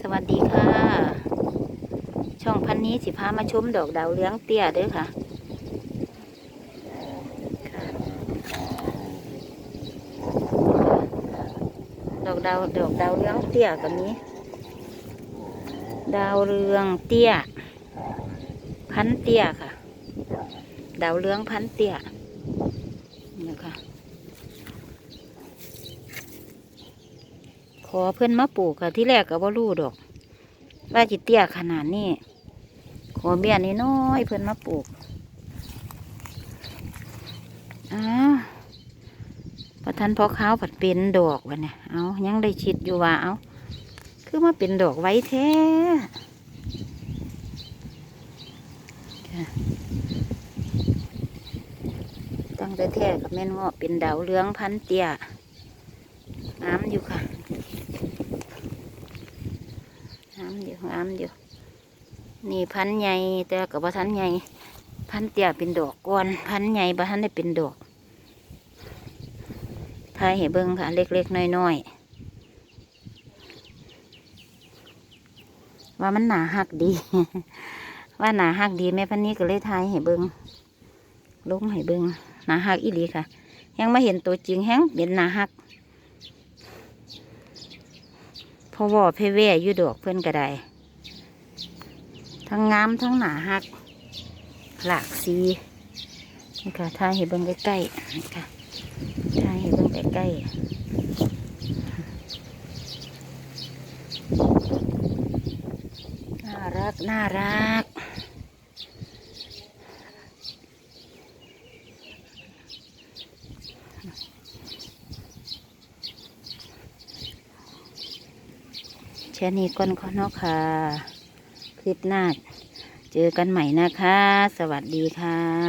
สวัสดีค่ะ ช่องพันนี้สิพามาชมดอกดาวเรืองเตี้ยเด้อค่ะค่ะดอกดาวดอกดาวเรืองเตี้ยกับนี้ ดาวเรืองเตี้ย พันเตี้ยค่ะ ดาวเรืองพันเตี้ยนี่ค่ะ ขอเพื่อนมาปลูกค่ะที่แรกก็บ่รู้ดอก ว่าจิเตี้ยขนาดนี้ขอเบี้ยนี้น้อยเพื่อนมาปลูกอ้าวพอทันพอข้าวผัดเป็นดอกวะเนี่ยเอายังได้ชิดอยู่ว่าเอาคือมาเป็นดอกไว้แท้ตั้งแต่แท้กับแม่นเงาะเป็นดาวเรืองพันเตี้ยน้ำอยู่ค่ะ งามอยู่งามอยู่นี่พันธุ์ใหญ่แต่กับว่าทันใหญ่พันธุ์เตี้ยเป็นดอกก่อนพันธุ์ใหญ่บ่ทันได้เป็นดอกทายให้เบิ่งค่ะ เล็กๆน้อยๆว่ามันหนาหักดี ว่าหนาหักดีแม่พันนี้ก็เลยทายให้เบิ่งลงให้เบิ่งหนาหักอีหลีค่ะยังไม่เห็นตัวจริงแฮงเป็นหนาหัก เพราะว่เพเว่อยู่ดอกเพื่อนก็ได้ทั้งงามทั้งหนาหัก หลากสีนี่ค่ะถ้าเห็นเบิ้งใกล้ๆนี่ค่ะถ้าเห็นเบิ้งใกล้ๆน่ารัก น่ารัก ช่นี้ก่อนขอนาะค่ะ คลิปหน้า เจอกันใหม่นะคะ สวัสดีค่ะ